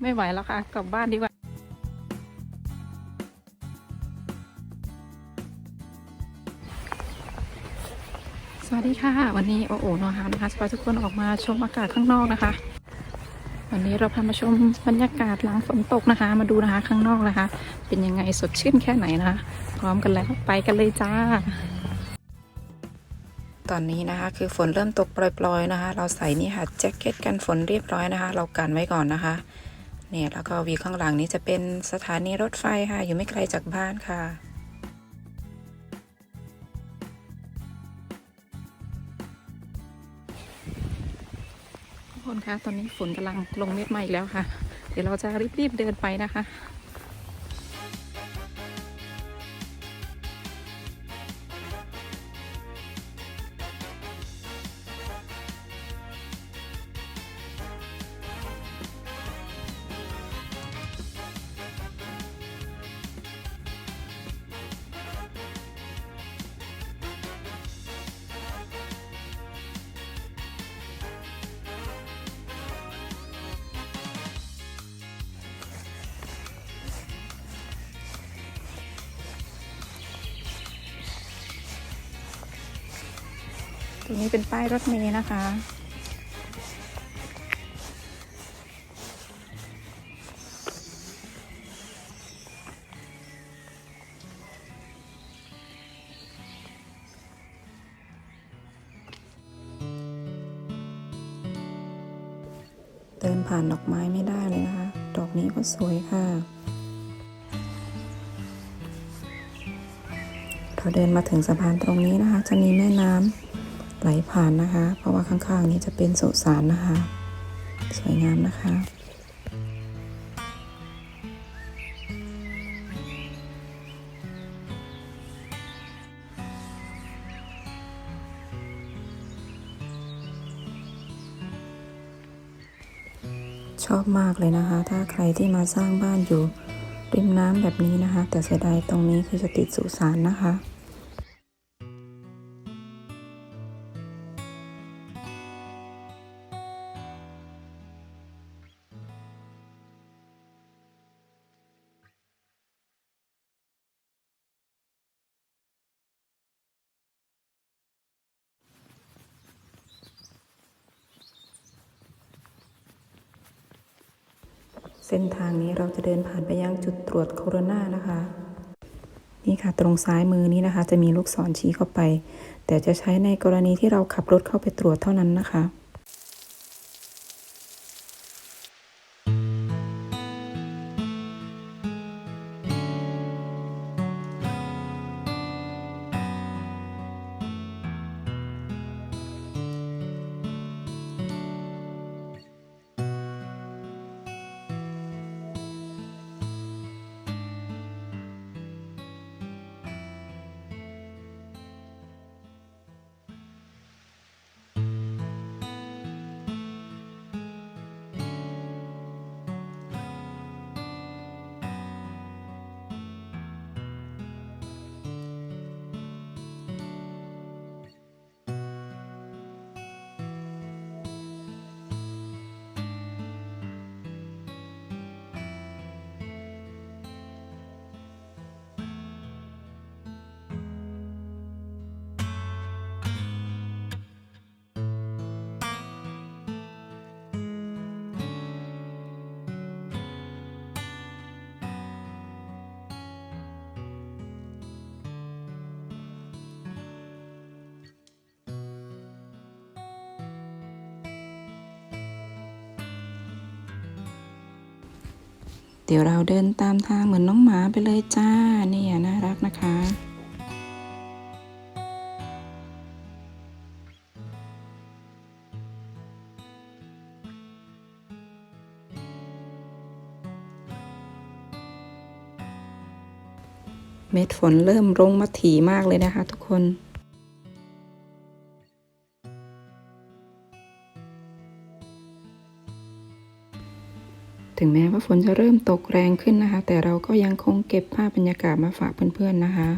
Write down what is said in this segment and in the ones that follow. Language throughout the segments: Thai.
ไม่ไหวแล้วค่ะ กลับบ้านดีกว่าสวัสดีค่ะ วันนี้โอโอโนฮานะคะจะพาทุกคนออกมาชมอากาศข้างนอกนะคะ วันนี้เราพามาชมบรรยากาศหลังฝนตกนะคะ มาดูนะคะข้างนอกนะคะ เป็นยังไงสดชื่นแค่ไหนนะคะ พร้อมกันแล้วไปกันเลยจ้า ตอนนี้นะคะ คือฝนเริ่มตกปล่อยๆนะคะ เราใส่นี่ค่ะแจ็คเก็ตกันฝนเรียบร้อยนะคะ เรากันไว้ก่อนนะคะ เนี่ยแล้วก็วิวข้างหลังนี้จะเป็นสถานีรถไฟค่ะ อยู่ไม่ไกลจากบ้านค่ะทุกคนคะตอนนี้ฝนกำลังลงเม็ดมาอีกแล้วค่ะ เดี๋ยวเราจะรีบๆเดินไปนะคะ ตรงนี้เป็นป้ายรถเมล์นะคะ เดินผ่านดอกไม้ไม่ได้เลยนะคะ ดอกนี้ก็สวยค่ะพอเดินมาถึงสะพานตรงนี้นะคะ จะมีแม่น้ำ ไหลผ่านนะคะ เพราะว่าข้างๆนี้จะเป็นสุสานนะคะ สวยงามนะคะชอบมากเลยนะคะ ถ้าใครที่มาสร้างบ้านอยู่ริมน้ำแบบนี้นะคะ แต่เสียดายตรงนี้คือจะติดสุสานนะคะ เส้นทางนี้เราจะเดินผ่านไปยังจุดตรวจโคโรนานะคะ นี่ค่ะตรงซ้ายมือนี้นะคะ จะมีลูกศรชี้เข้าไป แต่จะใช้ในกรณีที่เราขับรถเข้าไปตรวจเท่านั้นนะคะ เดี๋ยวเราเดินตามทางเหมือนน้องหมาไปเลยจ้า เนี่ยน่ารักนะคะเม็ดฝนเริ่มลงมาถี่มากเลยนะคะทุกคน ถึงแม้ว่าฝนจะเริ่มตกแรงขึ้นนะคะ แต่เราก็ยังคงเก็บภาพบรรยากาศมาฝากเพื่อนๆนะคะ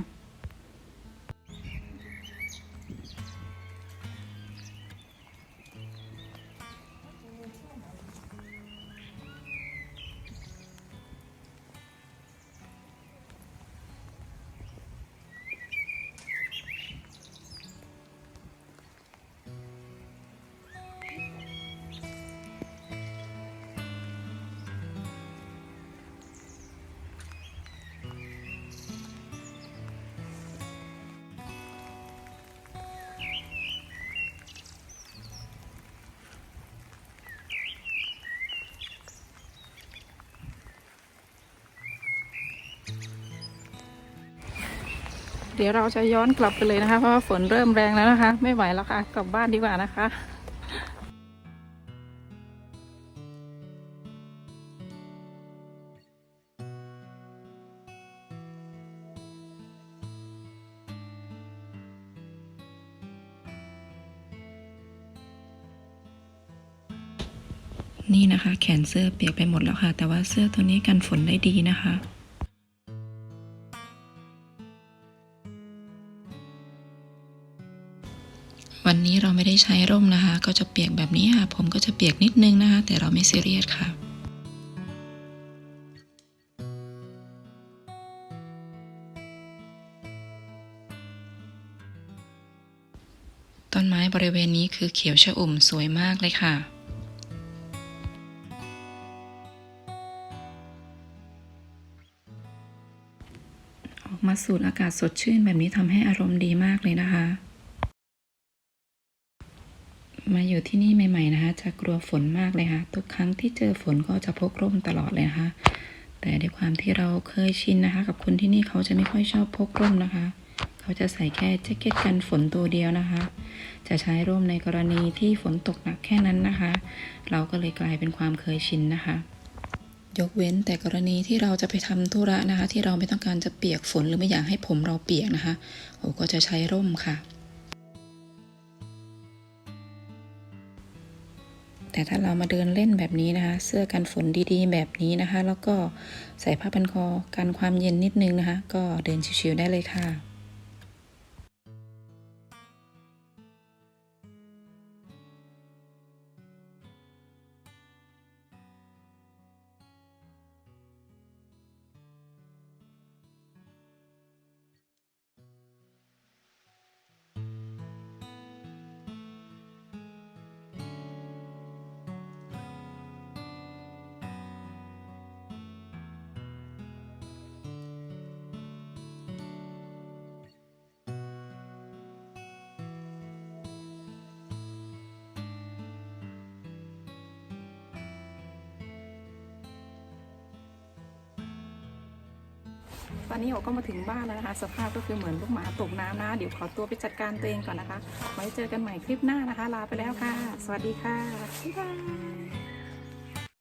ดี๋ยวเราจะย้อนกลับไปเลยนะคะ เพราะว่าฝนเริ่มแรงแล้วนะคะ ไม่ไหวแล้วค่ะ กลับบ้านดีกว่านะคะนี่นะคะ แขนเสื้อเปียกไปหมดแล้วค่ะ แต่ว่าเสื้อตัวนี้กันฝนได้ดีนะคะ ไม่ได้ใช้ร่มนะคะ ก็จะเปียกแบบนี้ค่ะ ผมก็จะเปียกนิดนึงนะคะ แต่เราไม่ซีเรียสค่ะต้นไม้บริเวณนี้คือเขียวชอุ่มสวยมากเลยค่ะออกมาสูดอากาศสดชื่นแบบนี้ทำให้อารมณ์ดีมากเลยนะคะ มาอยู่ที่นี่ใหม่ ๆ นะคะ จะกลัวฝนมากเลยค่ะ ทุกครั้งที่เจอฝนก็จะพกร่มตลอดเลยนะคะ แต่ด้วยความที่เราเคยชินนะคะ กับคนที่นี่เขาจะไม่ค่อยชอบพกร่มนะคะ เขาจะใส่แค่แจ็คเก็ตกันฝนตัวเดียวนะคะ จะใช้ร่มในกรณีที่ฝนตกหนักแค่นั้นนะคะ เราก็เลยกลายเป็นความเคยชินนะคะ ยกเว้นแต่กรณีที่เราจะไปทำธุระนะคะ ที่เราไม่ต้องการจะเปียกฝนหรือไม่อยากให้ผมเราเปียกนะคะโอก็จะใช้ร่มค่ะ แต่ถ้าเรามาเดินเล่นแบบนี้นะคะ เสื้อกันฝนดีๆ แบบนี้นะคะ แล้วก็ใส่ผ้าพันคอกันความเย็นนิดนึงนะคะ ก็เดินชิวๆได้เลยค่ะ ตอนนี้โอก็มาถึงบ้านแล้วนะคะ สภาพก็คือเหมือนลูกหมาตกน้ำนะ เดี๋ยวขอตัวไปจัดการตัวเองก่อนนะคะ ไว้เจอกันใหม่คลิปหน้านะคะ ลาไปแล้วค่ะ สวัสดีค่ะบ๊ายบาย